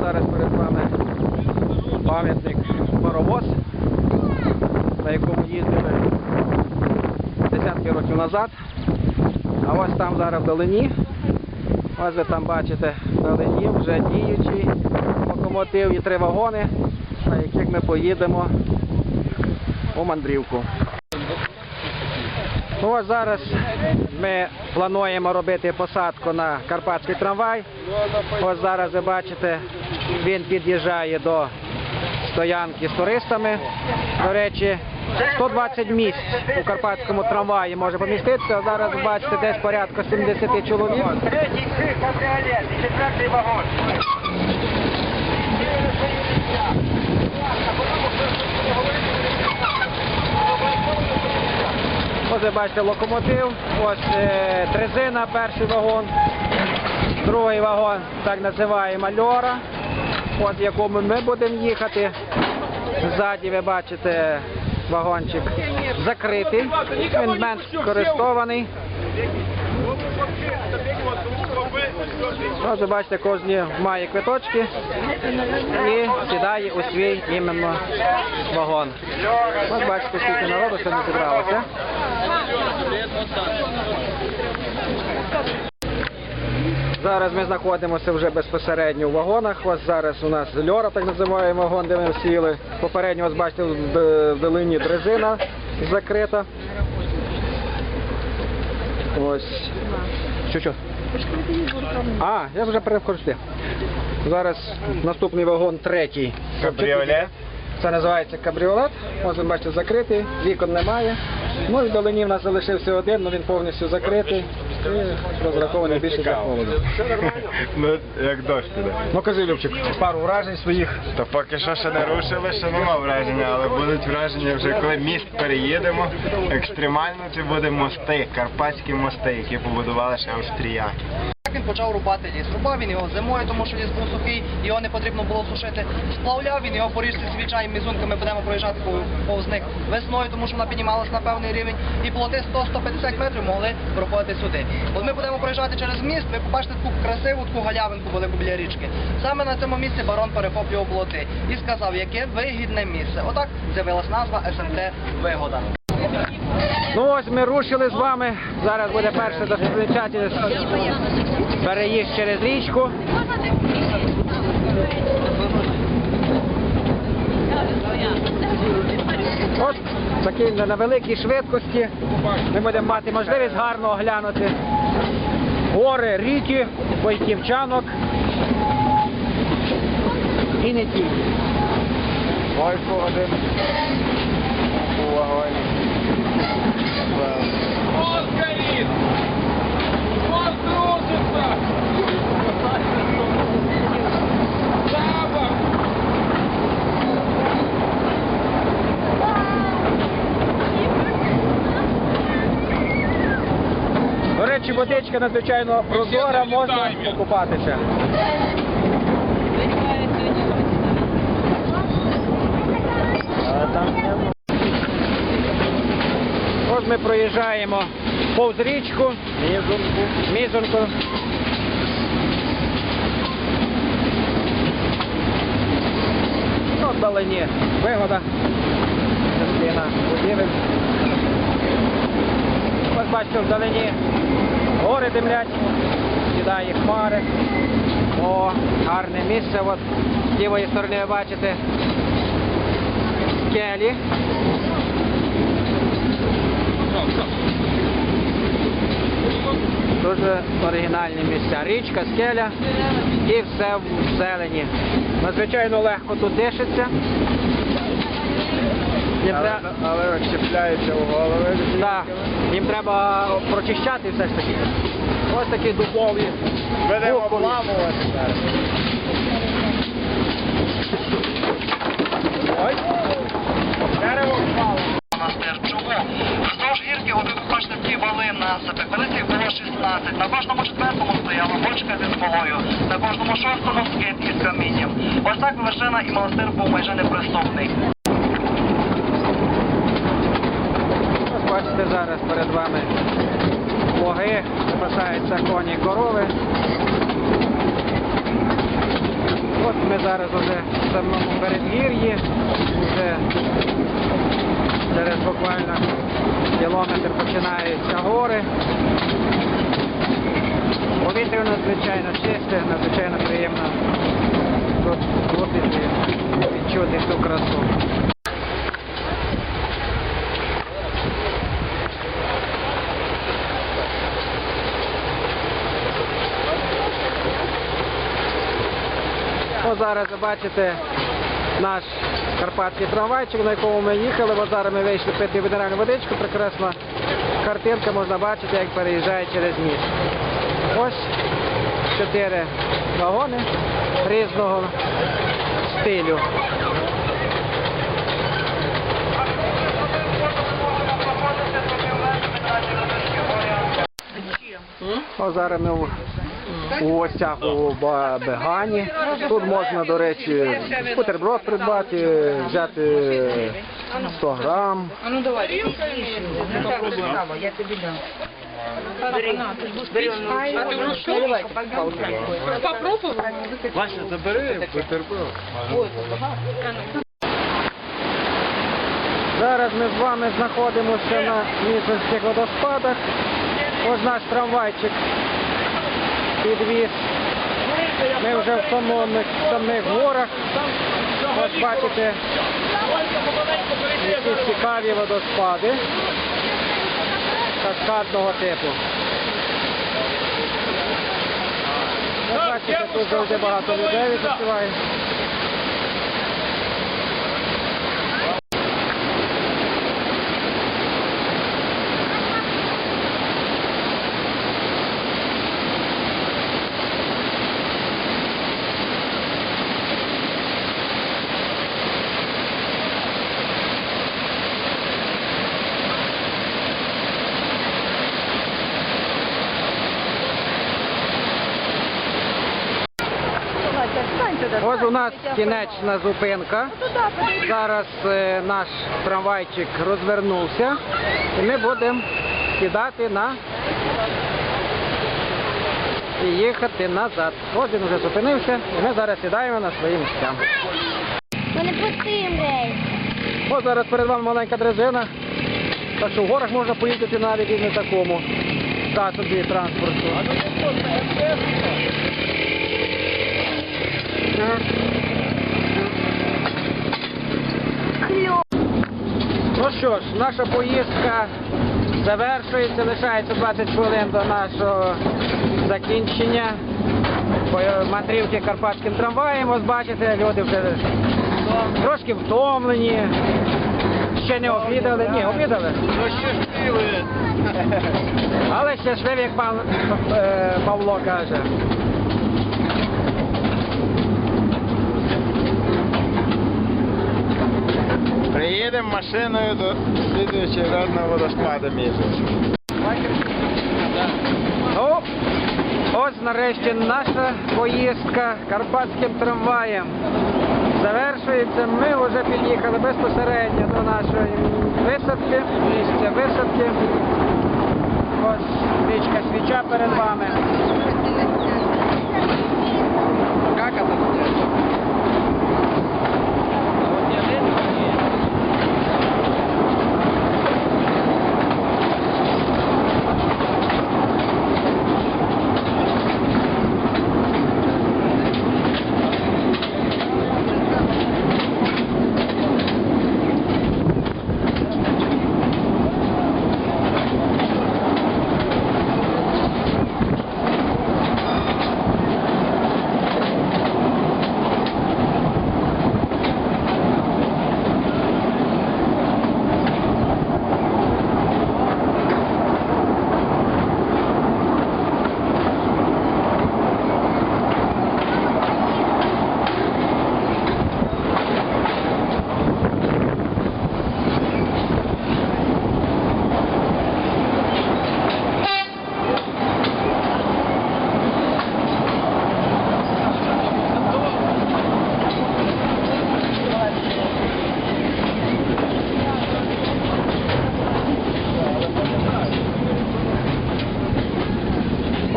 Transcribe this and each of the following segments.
зараз перед вами пам'ятник паровоз, на якому їздили десятки років назад. А ось там зараз вдалині. Ось ви там бачите вдалині вже діючий локомотив і три вагони, на яких ми поїдемо у мандрівку. Ну ось зараз ми плануємо робити посадку на карпатський трамвай. Ось зараз ви бачите, він під'їжджає до стоянки з туристами. До речі, 120 місць у карпатському трамваї може поміститися. Зараз бачите десь порядка 70 чоловік. Третій крик кабріолет четвертий вагон. Ось бачите локомотив, ось е, трезина, перший вагон, другий вагон, так називаємо Льора, от якому ми будемо їхати. Ззаді ви бачите вагончик закритий, він менш користований. Ви бачите, кожен має квиточки і сідає у свій іменно вагон. Ось бачите, скільки народу сьогодні зібралося. Зараз ми знаходимося вже безпосередньо у вагонах. Ось зараз у нас льора, так називаємо вагон, де ми сіли. Попередньо ось бачите, в долині дрезина закрита. Ось. Що що? А, я вже переходжу. Зараз наступний вагон третій. Кабріолет. Це називається кабріолет. Ось ви бачите, закритий, вікон немає. Ну і в долині в нас залишився один, але він повністю закритий і розрахований більше для холоду. Ну, як дощ піде. Ну кажи, Любчик, пару вражень своїх. Та поки що ще не рушили, ще нема враження, але будуть враження вже коли міст переїдемо. Екстремально це буде мости, карпатські мости, які побудували ще австріяки. Так він почав рубати ліс. Рубав він його зимою, тому що ліс був сухий, його не потрібно було сушити. Сплавляв він його по річці свічай мізунками будемо проїжджати повз них весною, тому що вона піднімалася на певний рівень. І плоти 100-150 метрів могли проходити сюди. От ми будемо проїжджати через міст, ви побачите таку красиву таку галявинку велику біля річки. Саме на цьому місці барон перехоплював плоти і сказав, яке вигідне місце. Отак з'явилась назва СМТ Вигода. Ну ось ми рушили з вами. Зараз буде перша достопримічательність. Переїзд через річку. От такий на великій швидкості ми будемо мати можливість гарно оглянути гори, ріки, бойківчанок і не тільки. Бойко один у До речі, водичка надзвичайно прозора, можна покупатися. Ось ми проїжджаємо повз річку, Мізунку. Мізунку. Ну, вдалині вигода. Частина будівель. Ось бачите, вдалині гори димлять, сідає хмари. О, гарне місце. От з лівої сторони ви бачите скелі. Дуже оригінальні місця. Річка, скеля і все в зелені. Надзвичайно легко тут дишиться. Їм Але, треба... але розчіпляється у голови. Так, їм треба прочищати все ж таки. Ось такі дубові. Беремо Дубові. обламувати зараз. Дерево впало. У нас теж чого. Вздовж гірки вали на себе. 20, на кожному четвертому стояла бочка зі смолою, на кожному шостому скет із камінням. Ось так вершина і монастир був майже неприступний. Бачите, зараз перед вами логи, спасаються коні корови. От ми зараз вже в самому передгір'ї, вже через буквально кілометр починаються гори. Повітря надзвичайно чисте, надзвичайно приємно тут бути і відчути цю красу. Ось зараз ви бачите наш карпатський трамвайчик, на якому ми їхали. Ось зараз ми вийшли пити мінеральну водичку. Прекрасна картинка, можна бачити, як переїжджає через міст. Ось чотири вагони різного стилю. Ось зараз ми у, гостях у Бегані. Тут можна, до речі, бутерброд придбати, взяти 100 грам. А ну давай. Я тобі дам. Попробуй. Вася, забери бутерброд. Зараз ми з вами знаходимося на Місяцьких водоспадах. Ось наш трамвайчик підвіз. Ми вже в самих, самих горах. Ось бачите, які цікаві водоспади каскадного типу. Ось бачите, тут завжди багато людей відпочиває. Ось у нас кінечна зупинка. Зараз е, наш трамвайчик розвернувся і ми будемо сідати на і їхати назад. Ось він вже зупинився і ми зараз сідаємо на свої місця. Ми не пустим рейс. Ось зараз перед вами маленька дрезина. Так що в горах можна поїздити навіть і на такому засобі транспорту. Ну що ж, наша поїздка завершується, лишається 20 хвилин до нашого закінчення. По- Мандрівки карпатським трамваєм, ось бачите, люди вже трошки втомлені. Ще не обідали, ні, обідали. Але щасливі, як пан е, Павло каже. Приїдемо машиною до слідуючого разного водоспаду місяць. Ну, ось нарешті наша поїздка карпатським трамваєм завершується. Ми вже під'їхали безпосередньо до нашої висадки, місця висадки. Ось річка свіча перед вами.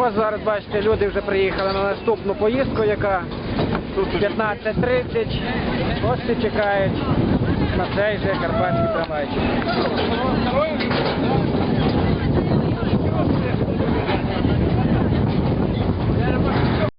Ось зараз, бачите, люди вже приїхали на наступну поїздку, яка 15.30. Ось всі чекають на цей же карпатський трамвайчик.